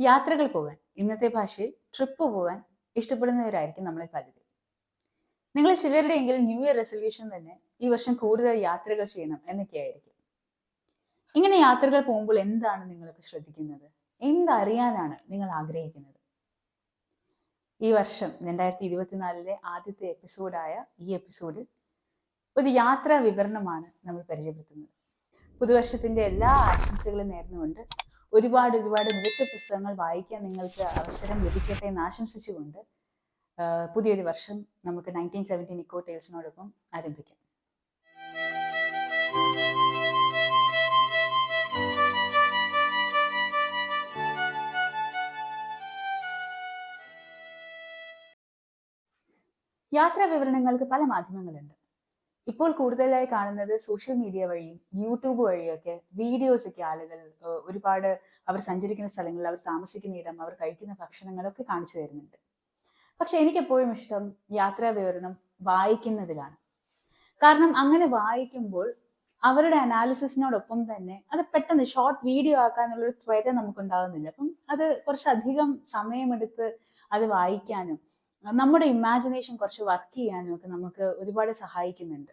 യാത്രകൾ പോകാൻ ഇന്നത്തെ ഭാഷയിൽ ട്രിപ്പ് പോകാൻ ഇഷ്ടപ്പെടുന്നവരായിരിക്കും നമ്മളെ പലരും. നിങ്ങൾ ചിലരുടെയെങ്കിലും ന്യൂ ഇയർ റെസൊല്യൂഷൻ തന്നെ ഈ വർഷം കൂടുതൽ യാത്രകൾ ചെയ്യണം എന്നൊക്കെയായിരിക്കും. ഇങ്ങനെ യാത്രകൾ പോകുമ്പോൾ എന്താണ് നിങ്ങളൊക്കെ ശ്രദ്ധിക്കുന്നത്? എന്തറിയാനാണ് നിങ്ങൾ ആഗ്രഹിക്കുന്നത്? ഈ വർഷം രണ്ടായിരത്തി ഇരുപത്തിനാലിലെ ആദ്യത്തെ എപ്പിസോഡായ ഈ എപ്പിസോഡിൽ ഒരു യാത്രാ വിവരണമാണ് നമ്മൾ പരിചയപ്പെടുത്തുന്നത്. പുതുവർഷത്തിന്റെ എല്ലാ ആശംസകളും നേർന്നുകൊണ്ട് ഒരുപാട് ഒരുപാട് മികച്ച പുസ്തകങ്ങൾ വായിക്കാൻ നിങ്ങൾക്ക് അവസരം ലഭിക്കട്ടെ എന്ന് ആശംസിച്ചുകൊണ്ട് പുതിയൊരു വർഷം നമുക്ക് നയന്റീൻ സെവന്റി നിക്കോ ടേൽസിനോടൊപ്പം ആരംഭിക്കാം. യാത്രാ വിവരണങ്ങൾക്ക് പല മാധ്യമങ്ങളുണ്ട്. ഇപ്പോൾ കൂടുതലായി കാണുന്നത് സോഷ്യൽ മീഡിയ വഴിയും യൂട്യൂബ് വഴിയൊക്കെ വീഡിയോസ് ഒക്കെ ആളുകൾ ഒരുപാട് അവർ സഞ്ചരിക്കുന്ന സ്ഥലങ്ങൾ അവർ താമസിക്കുന്ന ഇടം അവർ കഴിക്കുന്ന ഭക്ഷണങ്ങളൊക്കെ കാണിച്ചു തരുന്നുണ്ട്. പക്ഷെ എനിക്ക് എപ്പോഴും ഇഷ്ടം യാത്രാ വിവരണം വായിക്കുന്നതിലാണ്. കാരണം അങ്ങനെ വായിക്കുമ്പോൾ അവരുടെ അനാലിസിസിനോടൊപ്പം തന്നെ അത് പെട്ടെന്ന് ഷോർട്ട് വീഡിയോ ആക്കാനുള്ളൊരു ത്വര നമുക്കുണ്ടാകുന്നില്ല അപ്പം അത് കുറച്ചധികം സമയമെടുത്ത് അത് വായിക്കാനും നമ്മുടെ ഇമാജിനേഷൻ കുറച്ച് വർക്ക് ചെയ്യാനും ഒക്കെ നമുക്ക് ഒരുപാട് സഹായിക്കുന്നുണ്ട്.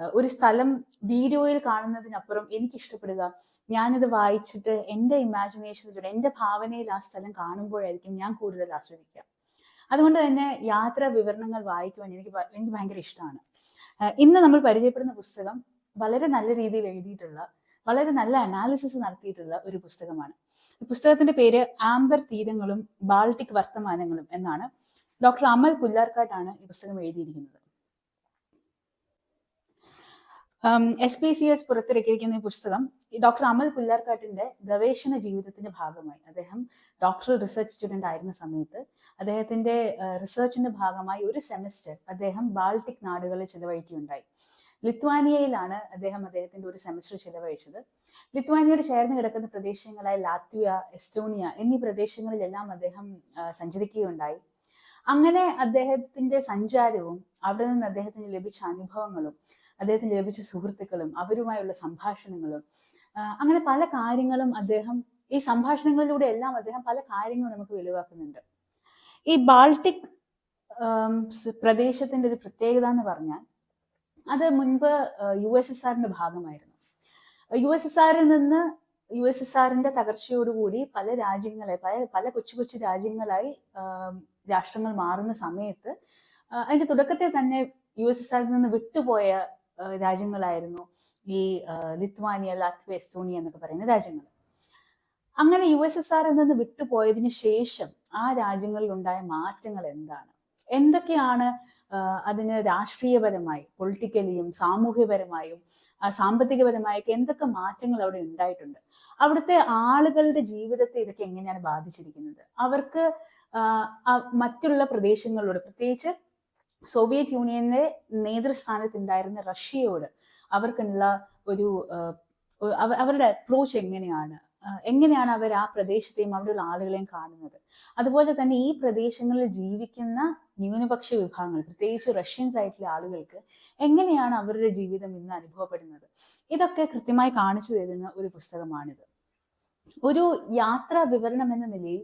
ഒരു സ്ഥലം വീഡിയോയിൽ കാണുന്നതിനപ്പുറം എനിക്ക് ഇഷ്ടപ്പെടുക ഞാനിത് വായിച്ചിട്ട് എന്റെ ഇമാജിനേഷനിലൂടെ എന്റെ ഭാവനയിൽ ആ സ്ഥലം കാണുമ്പോഴായിരിക്കും ഞാൻ കൂടുതൽ ആസ്വദിക്കുക. അതുകൊണ്ട് തന്നെ യാത്രാ വിവരണങ്ങൾ വായിക്കുവാൻ എനിക്ക് എനിക്ക് ഭയങ്കര ഇഷ്ടമാണ്. ഇന്ന് നമ്മൾ പരിചയപ്പെടുന്ന പുസ്തകം വളരെ നല്ല രീതിയിൽ എഴുതിയിട്ടുള്ള വളരെ നല്ല അനാലിസിസ് നടത്തിയിട്ടുള്ള ഒരു പുസ്തകമാണ്. പുസ്തകത്തിന്റെ പേര് ആംബർ തീരങ്ങളും ബാൾട്ടിക് വർത്തമാനങ്ങളും എന്നാണ്. ഡോക്ടർ അമൽ പുല്ലാർക്കാട്ടാണ് ഈ പുസ്തകം എഴുതിയിരിക്കുന്നത്. എസ് പി സി എസ് പുറത്തിറക്കിയിരിക്കുന്ന ഈ പുസ്തകം ഡോക്ടർ അമൽ പുല്ലാർക്കാട്ടിന്റെ ഗവേഷണ ജീവിതത്തിന്റെ ഭാഗമായി. അദ്ദേഹം ഡോക്ടറൽ റിസർച്ച് സ്റ്റുഡന്റ് ആയിരുന്ന സമയത്ത് അദ്ദേഹത്തിന്റെ റിസർച്ചിന്റെ ഭാഗമായി ഒരു സെമസ്റ്റർ അദ്ദേഹം ബാൾട്ടിക് നാടുകളിൽ ചിലവഴിക്കുകയുണ്ടായി. ലിത്വാനിയയിലാണ് അദ്ദേഹം അദ്ദേഹത്തിന്റെ ഒരു സെമസ്റ്റർ ചിലവഴിച്ചത്. ലിത്വാനിയോട് ചേർന്ന് കിടക്കുന്ന പ്രദേശങ്ങളായ ലാത്വിയ എസ്റ്റോണിയ എന്നീ പ്രദേശങ്ങളിലെല്ലാം അദ്ദേഹം സഞ്ചരിക്കുകയുണ്ടായി. അങ്ങനെ അദ്ദേഹത്തിന്റെ സഞ്ചാരവും അവിടെ നിന്ന് അദ്ദേഹത്തിന് ലഭിച്ച അനുഭവങ്ങളും അദ്ദേഹത്തിന് ലഭിച്ച സുഹൃത്തുക്കളും അവരുമായുള്ള സംഭാഷണങ്ങളും. അങ്ങനെ പല കാര്യങ്ങളും അദ്ദേഹം ഈ സംഭാഷണങ്ങളിലൂടെ എല്ലാം അദ്ദേഹം പല കാര്യങ്ങളും നമുക്ക് വെളിവാക്കുന്നുണ്ട്. ഈ ബാൾട്ടിക് പ്രദേശത്തിന്റെ ഒരു പ്രത്യേകത എന്ന് പറഞ്ഞാൽ അത് മുൻപ് യു എസ് എസ് ആറിന്റെ ഭാഗമായിരുന്നു. യു എസ് എസ് ആറിൽ നിന്ന് യു എസ് എസ് ആറിന്റെ തകർച്ചയോടുകൂടി പല രാജ്യങ്ങളെ പല പല കൊച്ചു കൊച്ചു രാജ്യങ്ങളായി രാഷ്ട്രങ്ങൾ മാറുന്ന സമയത്ത് അതിന്റെ തുടക്കത്തിൽ തന്നെ യു എസ് എസ് ആറിൽ നിന്ന് വിട്ടുപോയ രാജ്യങ്ങളായിരുന്നു. ഈ ലിത്വാനിയ ലാത്വ എസ്തോണിയ എന്നൊക്കെ പറയുന്ന രാജ്യങ്ങൾ. അങ്ങനെ യു എസ് എസ് ആറിൽ നിന്ന് വിട്ടുപോയതിനു ശേഷം ആ രാജ്യങ്ങളിൽ ഉണ്ടായ മാറ്റങ്ങൾ എന്താണ്? എന്തൊക്കെയാണ് അതിന് രാഷ്ട്രീയപരമായി പൊളിറ്റിക്കലിയും സാമൂഹ്യപരമായും സാമ്പത്തികപരമായൊക്കെ എന്തൊക്കെ മാറ്റങ്ങൾ അവിടെ ഉണ്ടായിട്ടുണ്ട്? അവിടുത്തെ ആളുകളുടെ ജീവിതത്തെ ഇതൊക്കെ എങ്ങനെയാണ് ബാധിച്ചിരിക്കുന്നത്? അവർക്ക് മറ്റുള്ള പ്രദേശങ്ങളോട് പ്രത്യേകിച്ച് സോവിയറ്റ് യൂണിയന്റെ നേതൃസ്ഥാനത്തുണ്ടായിരുന്ന റഷ്യയോട് അവർക്കുള്ള ഒരു അവരുടെ അപ്രോച്ച് എങ്ങനെയാണ്? എങ്ങനെയാണ് അവർ ആ പ്രദേശത്തെയും അവിടെയുള്ള ആളുകളെയും കാണുന്നത്? അതുപോലെ തന്നെ ഈ പ്രദേശങ്ങളിൽ ജീവിക്കുന്ന ന്യൂനപക്ഷ വിഭാഗങ്ങൾ പ്രത്യേകിച്ച് റഷ്യൻ ആയിട്ടുള്ള ആളുകൾക്ക് എങ്ങനെയാണ് അവരുടെ ജീവിതം ഇന്ന് അനുഭവപ്പെടുന്നത്? ഇതൊക്കെ കൃത്യമായി കാണിച്ചു തരുന്ന ഒരു പുസ്തകമാണിത്. ഒരു യാത്രാ വിവരണം എന്ന നിലയിൽ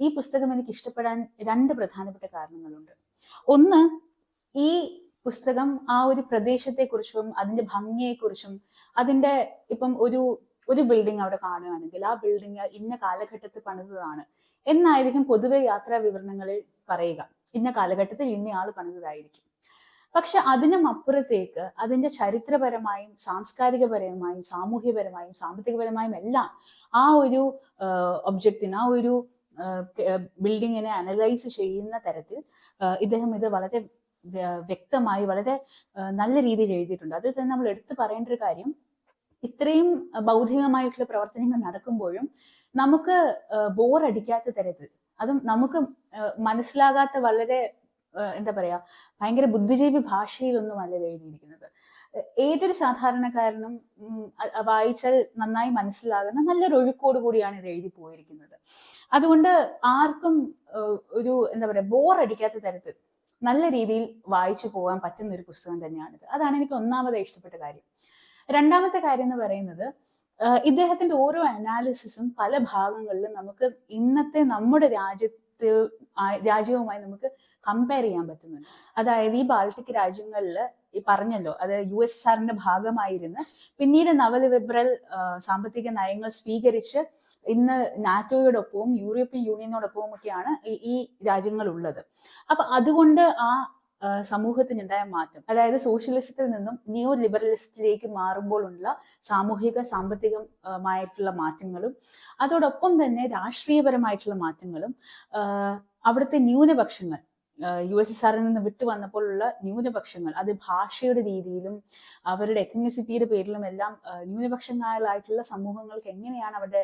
ഈ പുസ്തകം എനിക്ക് ഇഷ്ടപ്പെടാൻ രണ്ട് പ്രധാനപ്പെട്ട കാരണങ്ങളുണ്ട്. ഒന്ന് ഈ പുസ്തകം ആ ഒരു പ്രദേശത്തെക്കുറിച്ചും അതിന്റെ ഭംഗിയെക്കുറിച്ചും അതിന്റെ ഇപ്പം ഒരു ഒരു ബിൽഡിംഗ് അവിടെ കാണുകയാണെങ്കിൽ ആ ബിൽഡിംഗ് ഇന്ന കാലഘട്ടത്തിൽ പണിതതാണ് എന്നായിരിക്കും പൊതുവെ യാത്രാ വിവരണങ്ങളിൽ പറയുക. ഇന്ന കാലഘട്ടത്തിൽ ഇന്നയാൾ പണിതതായിരിക്കും. പക്ഷെ അതിനും അപ്പുറത്തേക്ക് അതിന്റെ ചരിത്രപരമായും സാംസ്കാരികപരമായും സാമൂഹ്യപരമായും സാമ്പത്തികപരമായും എല്ലാം ആ ഒരു ഒബ്ജക്റ്റിന് ആ ഒരു ബിൽഡിങ്ങിനെ അനലൈസ് ചെയ്യുന്ന തരത്തിൽ ഇദ്ദേഹം ഇത് വളരെ വ്യക്തമായി വളരെ നല്ല രീതിയിൽ എഴുതിയിട്ടുണ്ട്. അതിൽ തന്നെ നമ്മൾ എടുത്തു പറയേണ്ട ഒരു കാര്യം ഇത്രയും ബൗദ്ധികമായിട്ടുള്ള പ്രവർത്തനങ്ങൾ നടക്കുമ്പോഴും നമുക്ക് ബോർ അടിക്കാത്ത തരത്തിൽ അതും നമുക്ക് മനസ്സിലാകാത്ത വളരെ എന്താ പറയാ ഭയങ്കര ബുദ്ധിജീവി ഭാഷയിലൊന്നും അല്ല എഴുതിയിരിക്കുന്നത്. ഏതൊരു സാധാരണക്കാരനും വായിച്ചാൽ നന്നായി മനസ്സിലാകുന്ന നല്ലൊരു ഒഴുക്കോട് കൂടിയാണ് ഇത് എഴുതി പോയിരിക്കുന്നത്. അതുകൊണ്ട് ആർക്കും ഒരു എന്താ പറയാ ബോർ അടിക്കാത്ത തരത്തിൽ നല്ല രീതിയിൽ വായിച്ചു പോകാൻ പറ്റുന്ന ഒരു പുസ്തകം തന്നെയാണിത്. അതാണ് എനിക്ക് ഒന്നാമത് ഇഷ്ടപ്പെട്ട കാര്യം. രണ്ടാമത്തെ കാര്യം എന്ന് പറയുന്നത് ഇദ്ദേഹത്തിന്റെ ഓരോ അനാലിസിസും പല ഭാഗങ്ങളിലും നമുക്ക് ഇന്നത്തെ നമ്മുടെ രാജ്യത്ത് രാജ്യവുമായി നമുക്ക് കമ്പയർ ചെയ്യാൻ പറ്റുന്നുണ്ട്. അതായത് ഈ ബാൾട്ടിക് രാജ്യങ്ങളിൽ ഈ പറഞ്ഞല്ലോ അത് യു എസ് ആറിന്റെ ഭാഗമായിരുന്നു പിന്നീട് നവലിബറൽ സാമ്പത്തിക നയങ്ങൾ സ്വീകരിച്ച് ഇന്ന് നാറ്റോയോടൊപ്പവും യൂറോപ്യൻ യൂണിയനോടൊപ്പവും ഒക്കെയാണ് ഈ- രാജ്യങ്ങൾ ഉള്ളത് അപ്പൊ അതുകൊണ്ട് ആ സമൂഹത്തിനുണ്ടായ മാറ്റം അതായത് സോഷ്യലിസത്തിൽ നിന്നും ന്യൂ ലിബറലിസത്തിലേക്ക് മാറുമ്പോഴുള്ള സാമൂഹിക സാമ്പത്തികമായിട്ടുള്ള മാറ്റങ്ങളും അതോടൊപ്പം തന്നെ രാഷ്ട്രീയപരമായിട്ടുള്ള മാറ്റങ്ങളും അവിടുത്തെ ന്യൂനപക്ഷങ്ങൾ യു എസ് എസ് ആറിൽ നിന്ന് വിട്ടു വന്നപ്പോഴുള്ള ന്യൂനപക്ഷങ്ങൾ അത് ഭാഷയുടെ രീതിയിലും അവരുടെ എത്നിസിറ്റിയുടെ പേരിലും എല്ലാം ന്യൂനപക്ഷങ്ങളായിട്ടുള്ള സമൂഹങ്ങൾക്ക് എങ്ങനെയാണ് അവരുടെ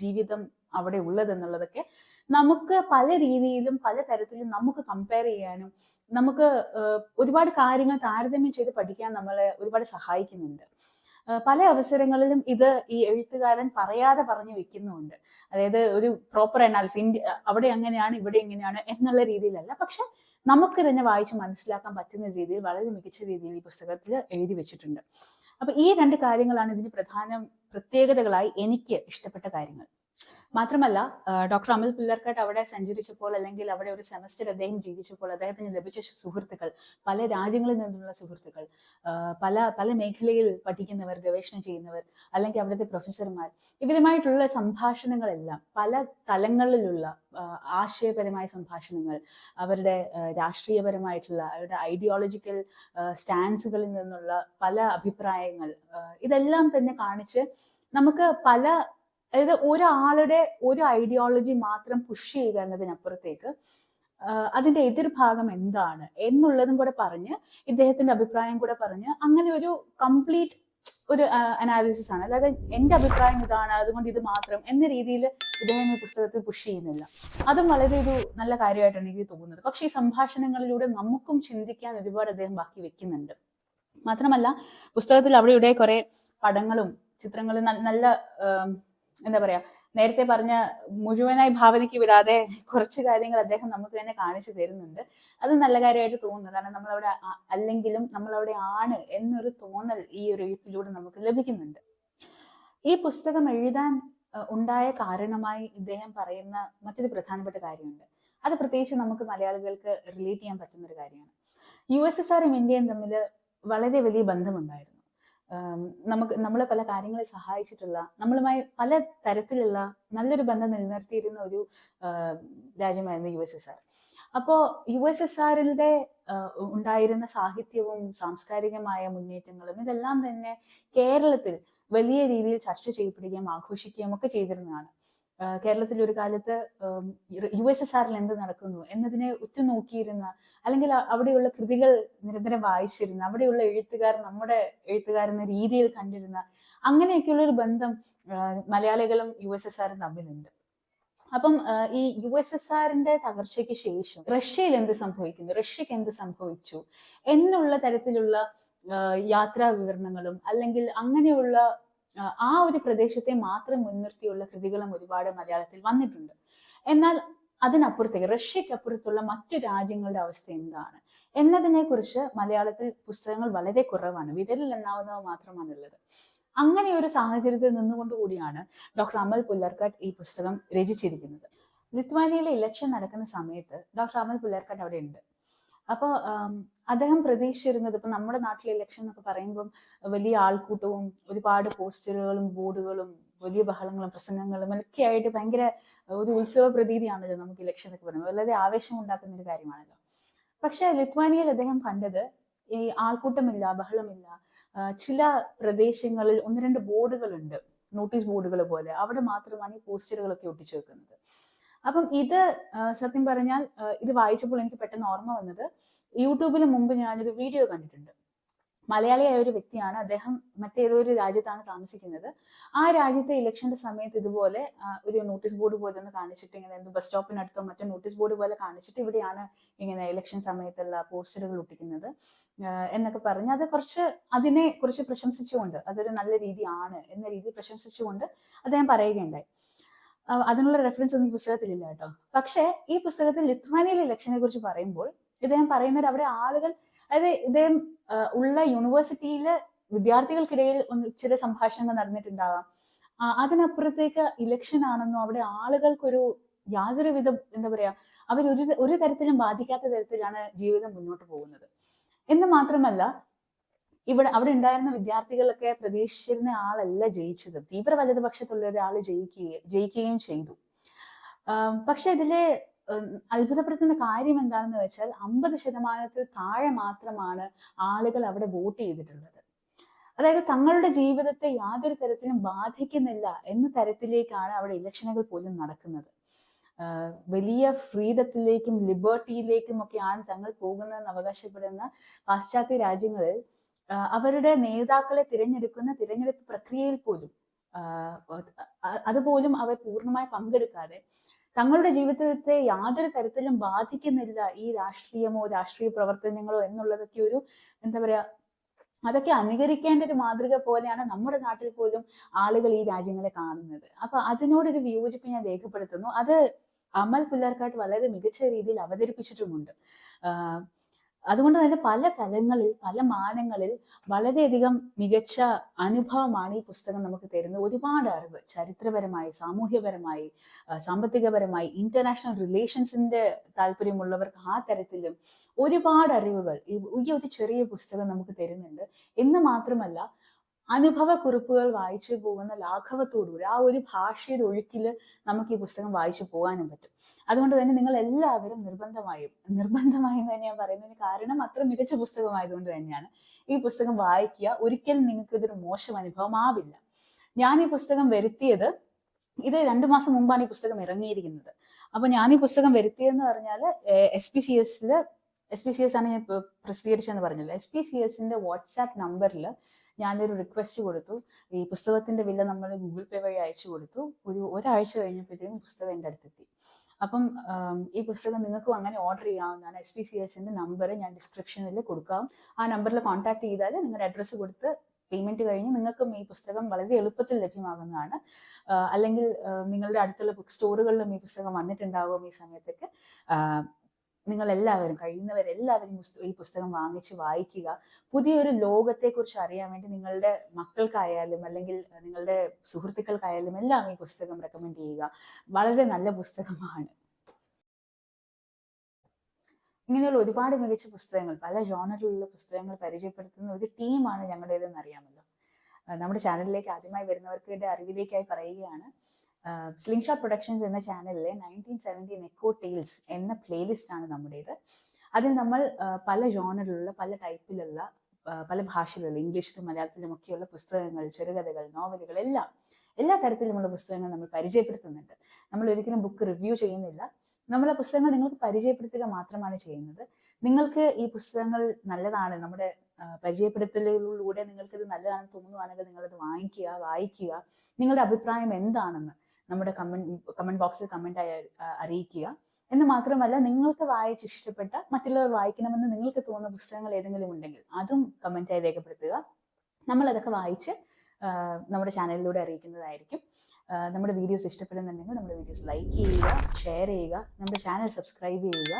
ജീവിതം അവിടെ ഉള്ളതെന്നുള്ളതൊക്കെ നമുക്ക് പല രീതിയിലും പല തരത്തിലും നമുക്ക് കമ്പയർ ചെയ്യാനും നമുക്ക് ഒരുപാട് കാര്യങ്ങൾ താരതമ്യം ചെയ്ത് പഠിക്കാൻ നമ്മളെ ഒരുപാട് സഹായിക്കുന്നുണ്ട്. പല അവസരങ്ങളിലും ഇത് ഈ എഴുത്തുകാരൻ പറയാതെ പറഞ്ഞു വെക്കുന്നുണ്ട് അതായത് ഒരു പ്രോപ്പർ അനാലിസിസ് ഇന്ത്യ അവിടെ എങ്ങനെയാണ് ഇവിടെ എങ്ങനെയാണ് എന്നുള്ള രീതിയിലല്ല. പക്ഷെ നമുക്ക് തന്നെ വായിച്ച് മനസ്സിലാക്കാൻ പറ്റുന്ന രീതിയിൽ വളരെ മികച്ച രീതിയിൽ ഈ പുസ്തകത്തിൽ എഴുതി വെച്ചിട്ടുണ്ട്. അപ്പൊ ഈ രണ്ട് കാര്യങ്ങളാണ് ഇതിന് പ്രധാന പ്രത്യേകതകളായി എനിക്ക് ഇഷ്ടപ്പെട്ട കാര്യങ്ങൾ. മാത്രമല്ല ഡോക്ടർ അമിൽ പിള്ളർക്കാട്ട് അവിടെ സഞ്ചരിച്ചപ്പോൾ അല്ലെങ്കിൽ അവിടെ ഒരു സെമസ്റ്റർ അദ്ദേഹം ജീവിച്ചപ്പോൾ അദ്ദേഹത്തിന് ലഭിച്ച സുഹൃത്തുക്കൾ പല രാജ്യങ്ങളിൽ നിന്നുള്ള സുഹൃത്തുക്കൾ പല പല മേഖലയിൽ പഠിക്കുന്നവർ ഗവേഷണം ചെയ്യുന്നവർ അല്ലെങ്കിൽ അവിടുത്തെ പ്രൊഫസർമാർ ഇവരുമായിട്ടുള്ള സംഭാഷണങ്ങളെല്ലാം പല തലങ്ങളിലുള്ള ആശയപരമായ സംഭാഷണങ്ങൾ അവരുടെ രാഷ്ട്രീയപരമായിട്ടുള്ള അവരുടെ ഐഡിയോളജിക്കൽ സ്റ്റാൻസുകളിൽ നിന്നുള്ള പല അഭിപ്രായങ്ങൾ ഇതെല്ലാം തന്നെ കാണിച്ച് നമുക്ക് പല അതായത് ഒരാളുടെ ഒരു ഐഡിയോളജി മാത്രം പുഷ് ചെയ്യുക എന്നതിനപ്പുറത്തേക്ക് അതിന്റെ എതിർഭാഗം എന്താണ് എന്നുള്ളതും കൂടെ പറഞ്ഞ് ഇദ്ദേഹത്തിന്റെ അഭിപ്രായം കൂടെ പറഞ്ഞ് അങ്ങനെ ഒരു കംപ്ലീറ്റ് ഒരു അനാലിസിസ് ആണ്. അതായത് എന്റെ അഭിപ്രായം ഇതാണ് അതുകൊണ്ട് ഇത് മാത്രം എന്ന രീതിയിൽ ഇദ്ദേഹം ഈ പുസ്തകത്തിൽ പുഷ് ചെയ്യുന്നില്ല. അതും വളരെ ഒരു നല്ല കാര്യമായിട്ടാണ് എനിക്ക് തോന്നുന്നത്. പക്ഷേ ഈ സംഭാഷണങ്ങളിലൂടെ നമുക്കും ചിന്തിക്കാൻ ഒരുപാട് അദ്ദേഹം ബാക്കി വെക്കുന്നുണ്ട്. മാത്രമല്ല പുസ്തകത്തിൽ അവിടെ ഇവിടെ കുറെ പടങ്ങളും ചിത്രങ്ങളും നല്ല എന്താ പറയാ നേരത്തെ പറഞ്ഞ മുഴുവനായി ഭാവനയ്ക്ക് വിടാതെ കുറച്ച് കാര്യങ്ങൾ അദ്ദേഹം നമുക്ക് തന്നെ കാണിച്ചു തരുന്നുണ്ട്. അത് നല്ല കാര്യമായിട്ട് തോന്നുന്നു. കാരണം നമ്മളവിടെ അല്ലെങ്കിലും നമ്മളവിടെ ആണ് എന്നൊരു തോന്നൽ ഈ ഒരു എഴുത്തിലൂടെ നമുക്ക് ലഭിക്കുന്നുണ്ട്. ഈ പുസ്തകം എഴുതാൻ ഉണ്ടായ കാരണമായി ഇദ്ദേഹം പറയുന്ന മറ്റൊരു പ്രധാനപ്പെട്ട കാര്യമുണ്ട്. അത് പ്രത്യേകിച്ച് നമുക്ക് മലയാളികൾക്ക് റിലേറ്റ് ചെയ്യാൻ പറ്റുന്ന ഒരു കാര്യമാണ്. യു എസ് എസ് ആറും ഇന്ത്യയും തമ്മിൽ വളരെ വലിയ ബന്ധമുണ്ടായിരുന്നു. നമുക്ക് നമ്മളെ പല കാര്യങ്ങളെ സഹായിച്ചിട്ടുള്ള നമ്മളുമായി പല തരത്തിലുള്ള നല്ലൊരു ബന്ധം നിലനിർത്തിയിരുന്ന ഒരു രാജ്യമായിരുന്നു യു എസ് എസ് ആർ. അപ്പോൾ യു എസ് എസ് ആറിന്റെ ഉണ്ടായിരുന്ന സാഹിത്യവും സാംസ്കാരികമായ മുന്നേറ്റങ്ങളും ഇതെല്ലാം തന്നെ കേരളത്തിൽ വലിയ രീതിയിൽ ചർച്ച ചെയ്യപ്പെടുകയും ആഘോഷിക്കുകയും ഒക്കെ ചെയ്തിരുന്നതാണ്. കേരളത്തിൽ ഒരു കാലത്ത് യു എസ് എസ് ആറിൽ എന്ത് നടക്കുന്നു എന്നതിനെ ഉറ്റുനോക്കിയിരുന്ന അല്ലെങ്കിൽ അവിടെയുള്ള കൃതികൾ നിരന്തരം വായിച്ചിരുന്ന അവിടെയുള്ള എഴുത്തുകാർ നമ്മുടെ എഴുത്തുകാരെന്ന രീതിയിൽ കണ്ടിരുന്ന അങ്ങനെയൊക്കെയുള്ള ഒരു ബന്ധം മലയാളികളും യു എസ് എസ് ആറും തമ്മിലുണ്ട്. അപ്പം ഈ യു എസ് എസ് ആറിന്റെ തകർച്ചയ്ക്ക് ശേഷം റഷ്യയിൽ എന്ത് സംഭവിക്കുന്നു? റഷ്യക്ക് എന്ത് സംഭവിച്ചു? എന്നുള്ള തരത്തിലുള്ള യാത്രാ വിവരണങ്ങളും അല്ലെങ്കിൽ അങ്ങനെയുള്ള ആ, ഒരു പ്രദേശത്തെ മാത്രം മുൻനിർത്തിയുള്ള കൃതികളും ഒരുപാട് മലയാളത്തിൽ വന്നിട്ടുണ്ട്. എന്നാൽ അതിനപ്പുറത്തേക്ക് റഷ്യക്കപ്പുറത്തുള്ള മറ്റു രാജ്യങ്ങളുടെ അവസ്ഥ എന്താണ്? എന്നതിനെ കുറിച്ച് മലയാളത്തിൽ പുസ്തകങ്ങൾ വളരെ കുറവാണ്. വിരലിൽ എണ്ണാവുന്നവ മാത്രമാണുള്ളത്. അങ്ങനെ ഒരു സാഹചര്യത്തിൽ നിന്നുകൊണ്ടുകൂടിയാണ് ഡോക്ടർ അമൽ പുല്ലർക്കട്ട് ഈ പുസ്തകം രചിച്ചിരിക്കുന്നത്. ലിത്വാനിയയിലെ ഇലക്ഷൻ നടക്കുന്ന സമയത്ത് ഡോക്ടർ അമൽ പുല്ലർക്കട്ട് അവിടെ ഉണ്ട്. അപ്പോൾ അദ്ദേഹം പ്രതീക്ഷിച്ചിരുന്നത് ഇപ്പൊ നമ്മുടെ നാട്ടിലെ ഇലക്ഷൻ എന്നൊക്കെ പറയുമ്പം വലിയ ആൾക്കൂട്ടവും ഒരുപാട് പോസ്റ്ററുകളും ബോർഡുകളും വലിയ ബഹളങ്ങളും പ്രസംഗങ്ങളും ഒക്കെ ആയിട്ട് ഭയങ്കര ഒരു ഉത്സവ പ്രതീതിയാണല്ലോ നമുക്ക് ഇലക്ഷൻ എന്നൊക്കെ പറയുന്നത്. വളരെ ആവേശം ഉണ്ടാക്കുന്ന ഒരു കാര്യമാണല്ലോ. പക്ഷെ ലിത്വാനിയയിൽ അദ്ദേഹം കണ്ടത് ഈ ആൾക്കൂട്ടമില്ല ബഹളമില്ല. ചില പ്രദേശങ്ങളിൽ ഒന്ന് രണ്ട് ബോർഡുകളുണ്ട്. നോട്ടീസ് ബോർഡുകൾ പോലെ. അവിടെ മാത്രമാണ് ഈ പോസ്റ്ററുകളൊക്കെ ഒട്ടിച്ചു വെക്കുന്നത്. അപ്പം ഇത് സത്യം പറഞ്ഞാൽ ഇത് വായിച്ചപ്പോൾ എനിക്ക് പെട്ടെന്ന് ഓർമ്മ വന്നത് യൂട്യൂബിൽ മുമ്പ് ഞാനൊരു വീഡിയോ കണ്ടിട്ടുണ്ട്. മലയാളിയായ ഒരു വ്യക്തിയാണ്. അദ്ദേഹം മറ്റേതോ ഒരു രാജ്യത്താണ് താമസിക്കുന്നത്. ആ രാജ്യത്തെ ഇലക്ഷന്റെ സമയത്ത് ഇതുപോലെ ഒരു നോട്ടീസ് ബോർഡ് പോലെ ഒന്ന് കാണിച്ചിട്ട് ഇങ്ങനെ എന്ത് ബസ് സ്റ്റോപ്പിനടുത്തോ മറ്റോ നോട്ടീസ് ബോർഡ് പോലെ കാണിച്ചിട്ട് ഇവിടെയാണ് ഇങ്ങനെ ഇലക്ഷൻ സമയത്തുള്ള പോസ്റ്ററുകൾ ഒട്ടിക്കുന്നത് എന്നൊക്കെ പറഞ്ഞ് അത് കുറച്ച് അതിനെ കുറിച്ച് പ്രശംസിച്ചുകൊണ്ട് അതൊരു നല്ല രീതിയാണ് എന്ന രീതിയിൽ പ്രശംസിച്ചുകൊണ്ട് അദ്ദേഹം പറയുകയുണ്ടായി. അതിനുള്ള റെഫറൻസ് ഒന്നും ഈ പുസ്തകത്തിലില്ല കേട്ടോ. പക്ഷേ ഈ പുസ്തകത്തിൽ ലിത്വാനിയയിലെ ഇലക്ഷനെ കുറിച്ച് പറയുമ്പോൾ ഇദ്ദേഹം പറയുന്നത് അവിടെ ആളുകൾ അതായത് ഇദ്ദേഹം ഉള്ള യൂണിവേഴ്സിറ്റിയിൽ വിദ്യാർത്ഥികൾക്കിടയിൽ ഒന്ന് ചില സംഭാഷണങ്ങൾ നടന്നിട്ടുണ്ടാകാം. അതിനപ്പുറത്തേക്ക് ഇലക്ഷൻ ആണെന്നോ അവിടെ ആളുകൾക്കൊരു യാതൊരു വിധം എന്താ പറയാ അവർ ഒരു ഒരു തരത്തിലും ബാധിക്കാത്ത തരത്തിലാണ് ജീവിതം മുന്നോട്ട് പോകുന്നത്. എന്ന് മാത്രമല്ല ഇവിടെ അവിടെ ഉണ്ടായിരുന്ന വിദ്യാർത്ഥികളൊക്കെ പ്രതീക്ഷിച്ചിരുന്ന ആളല്ല ജയിച്ചത്. തീവ്ര വലതുപക്ഷത്തുള്ള ഒരാൾ ജയിക്കുകയും ജയിക്കുകയും ചെയ്തു. പക്ഷെ ഇതിലെ അത്ഭുതപ്പെടുത്തുന്ന കാര്യം എന്താണെന്ന് വെച്ചാൽ അമ്പത് ശതമാനത്തിൽ താഴെ മാത്രമാണ് ആളുകൾ അവിടെ വോട്ട് ചെയ്തിട്ടുള്ളത്. അതായത് തങ്ങളുടെ ജീവിതത്തെ യാതൊരു തരത്തിലും ബാധിക്കുന്നില്ല എന്ന തരത്തിലേക്കാണ് അവിടെ ഇലക്ഷനുകൾ പോലും നടക്കുന്നത്. വലിയ ഫ്രീഡത്തിലേക്കും ലിബർട്ടിയിലേക്കും ഒക്കെയാണ് തങ്ങൾ പോകുന്നതെന്ന് അവകാശപ്പെടുന്ന പാശ്ചാത്യ രാജ്യങ്ങളിൽ അവരുടെ നേതാക്കളെ തിരഞ്ഞെടുക്കുന്ന തിരഞ്ഞെടുപ്പ് പ്രക്രിയയിൽ പോലും അതുപോലും അവർ പൂർണമായി പങ്കെടുക്കാതെ തങ്ങളുടെ ജീവിതത്തെ യാതൊരു തരത്തിലും ബാധിക്കുന്നില്ല ഈ രാഷ്ട്രീയമോ രാഷ്ട്രീയ പ്രവർത്തനങ്ങളോ എന്നുള്ളതൊക്കെ ഒരു എന്താ പറയാ അതൊക്കെ അനുകരിക്കേണ്ട ഒരു മാതൃക പോലെയാണ് നമ്മുടെ നാട്ടിൽ പോലും ആളുകൾ ഈ രാജ്യങ്ങളെ കാണുന്നത്. അപ്പൊ അതിനോടൊരു വിയോജിപ്പ് ഞാൻ രേഖപ്പെടുത്തുന്നു. അത് അമൽ പുല്ലാർക്കാട്ട് വളരെ മികച്ച രീതിയിൽ അവതരിപ്പിച്ചിട്ടുമുണ്ട്. അതുകൊണ്ട് തന്നെ പല തലങ്ങളിൽ പല മാനങ്ങളിൽ വളരെയധികം മികച്ച അനുഭവമാണ് ഈ പുസ്തകം നമുക്ക് തരുന്നത്. ഒരുപാട് അറിവ് ചരിത്രപരമായി സാമൂഹ്യപരമായി സാമ്പത്തികപരമായി ഇന്റർനാഷണൽ റിലേഷൻസിന്റെ താല്പര്യമുള്ളവർക്ക് ആ തരത്തിലും ഒരുപാട് അറിവുകൾ ഈ ഒരു ചെറിയ പുസ്തകം നമുക്ക് തരുന്നുണ്ട്. എന്ന് മാത്രമല്ല അനുഭവ കുറിപ്പുകൾ വായിച്ചു പോകുന്ന ലാഘവത്തോടുകൂടി ആ ഒരു ഭാഷയുടെ ഒഴുക്കിൽ നമുക്ക് ഈ പുസ്തകം വായിച്ചു പോകാനും പറ്റും. അതുകൊണ്ട് തന്നെ നിങ്ങൾ എല്ലാവരും നിർബന്ധമായും നിർബന്ധമായും തന്നെ ഞാൻ പറയുന്നതിന് കാരണം അത്ര മികച്ച പുസ്തകമായതുകൊണ്ട് തന്നെയാണ് ഈ പുസ്തകം വായിക്കുക. ഒരിക്കലും നിങ്ങൾക്ക് ഇതൊരു മോശം അനുഭവം ആവില്ല ഞാൻ ഈ പുസ്തകം വരുത്തിയത് ഇത് രണ്ടു മാസം മുമ്പാണ് ഈ പുസ്തകം ഇറങ്ങിയിരിക്കുന്നത്. അപ്പൊ ഞാൻ ഈ പുസ്തകം വരുത്തിയെന്ന് പറഞ്ഞാൽ എസ് പി സി എസിൽ എസ് പി സി എസ് ആണ് ഞാൻ പ്രസിദ്ധീകരിച്ചെന്ന് പറഞ്ഞല്ലോ? എസ് പി സി എസിന്റെ വാട്സാപ്പ് നമ്പറിൽ ഞാനൊരു റിക്വസ്റ്റ് കൊടുത്തു. ഈ പുസ്തകത്തിന്റെ വില നമ്മൾ ഗൂഗിൾ പേ വഴി അയച്ചു കൊടുത്തു. ഒരു ഒരാഴ്ച കഴിഞ്ഞപ്പോഴത്തേക്കും പുസ്തകം എന്റെ അടുത്തെത്തി. അപ്പം ഈ പുസ്തകം നിങ്ങൾക്കും അങ്ങനെ ഓർഡർ ചെയ്യാവുന്നതാണ്. എസ് പി സി എസിന്റെ നമ്പർ ഞാൻ ഡിസ്ക്രിപ്ഷനിൽ കൊടുക്കാം. ആ നമ്പറിൽ കോൺടാക്ട് ചെയ്താൽ നിങ്ങളുടെ അഡ്രസ്സ് കൊടുത്ത് പേയ്മെന്റ് കഴിഞ്ഞ് നിങ്ങൾക്കും ഈ പുസ്തകം വളരെ എളുപ്പത്തിൽ ലഭ്യമാകുന്നതാണ്. അല്ലെങ്കിൽ നിങ്ങളുടെ അടുത്തുള്ള ബുക്ക് സ്റ്റോറുകളിലും ഈ പുസ്തകം വന്നിട്ടുണ്ടാകും ഈ സമയത്തൊക്കെ. നിങ്ങൾ എല്ലാവരും കഴിയുന്നവരെല്ലാവരും ഈ പുസ്തകം വാങ്ങിച്ച് വായിക്കുക. പുതിയൊരു ലോകത്തെക്കുറിച്ച് അറിയാൻ വേണ്ടി നിങ്ങളുടെ മക്കൾക്കായാലും അല്ലെങ്കിൽ നിങ്ങളുടെ സുഹൃത്തുക്കൾക്കായാലും എല്ലാം ഈ പുസ്തകം റെക്കമെൻഡ് ചെയ്യുക. വളരെ നല്ല പുസ്തകമാണ്. ഇങ്ങനെയുള്ള ഒരുപാട് മികച്ച പുസ്തകങ്ങൾ പല ജോണറിലുള്ള പുസ്തകങ്ങൾ പരിചയപ്പെടുത്തുന്ന ഒരു ടീമാണ് ഞങ്ങളുടേതെന്ന് അറിയാമല്ലോ. നമ്മുടെ ചാനലിലേക്ക് ആദ്യമായി വരുന്നവർക്കിടെ അറിവിലേക്കായി പറയുകയാണ്. സ്ലിംഗ് ഷോ പ്രൊഡക്ഷൻസ് എന്ന ചാനലിലെ നയന്റീൻ സെവന്റീൻ എക്കോ ടെയിൽസ് എന്ന പ്ലേലിസ്റ്റ് ആണ് നമ്മുടേത്. അതിൽ നമ്മൾ പല ജോണറിലുള്ള പല ടൈപ്പിലുള്ള പല ഭാഷയിലുള്ള ഇംഗ്ലീഷിലും മലയാളത്തിലും ഒക്കെയുള്ള പുസ്തകങ്ങൾ ചെറുകഥകൾ നോവലുകൾ എല്ലാം എല്ലാ തരത്തിലുമുള്ള പുസ്തകങ്ങൾ നമ്മൾ പരിചയപ്പെടുത്തുന്നുണ്ട്. നമ്മൾ ഒരിക്കലും ബുക്ക് റിവ്യൂ ചെയ്യുന്നില്ല. നമ്മൾ ആ പുസ്തകങ്ങൾ നിങ്ങൾക്ക് പരിചയപ്പെടുത്തുക മാത്രമാണ് ചെയ്യുന്നത്. നിങ്ങൾക്ക് ഈ പുസ്തകങ്ങൾ നല്ലതാണ്. നമ്മുടെ പരിചയപ്പെടുത്തലിലൂടെ പരിചയപ്പെടുത്തലുകളിലൂടെ നിങ്ങൾക്ക് ഇത് നല്ലതാണെന്ന് തോന്നുവാണെങ്കിൽ നിങ്ങളത് വാങ്ങിക്കുക വായിക്കുക. നിങ്ങളുടെ അഭിപ്രായം എന്താണെന്ന്. നമ്മുടെ കമന്റ് കമന്റ് ബോക്സിൽ കമന്റ് അറിയിക്കുക. എന്ന് മാത്രമല്ല നിങ്ങൾക്ക് വായിച്ച് ഇഷ്ടപ്പെട്ട മറ്റുള്ളവർ വായിക്കണമെന്ന് നിങ്ങൾക്ക് തോന്നുന്ന പുസ്തകങ്ങൾ ഏതെങ്കിലും ഉണ്ടെങ്കിൽ അതും കമന്റായി രേഖപ്പെടുത്തുക. നമ്മൾ അതൊക്കെ വായിച്ച് നമ്മുടെ ചാനലിലൂടെ അറിയിക്കുന്നതായിരിക്കും. നമ്മുടെ വീഡിയോസ് ഇഷ്ടപ്പെടുന്നുണ്ടെങ്കിൽ നമ്മുടെ വീഡിയോസ് ലൈക്ക് ചെയ്യുക ഷെയർ ചെയ്യുക നമ്മുടെ ചാനൽ സബ്സ്ക്രൈബ് ചെയ്യുക.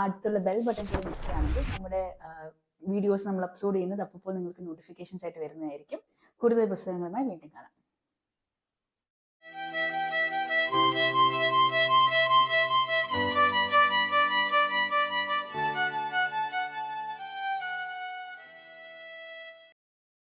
അടുത്തുള്ള ബെൽ ബട്ടൺ കൂടി നിൽക്കുകയാണെങ്കിൽ നമ്മുടെ വീഡിയോസ് നമ്മൾ അപ്ലോഡ് ചെയ്യുന്നത് അപ്പോൾ നിങ്ങൾക്ക് നോട്ടിഫിക്കേഷൻസ് ആയിട്ട് വരുന്നതായിരിക്കും. കൂടുതൽ പുസ്തകങ്ങളുമായി വീണ്ടും കാണാം.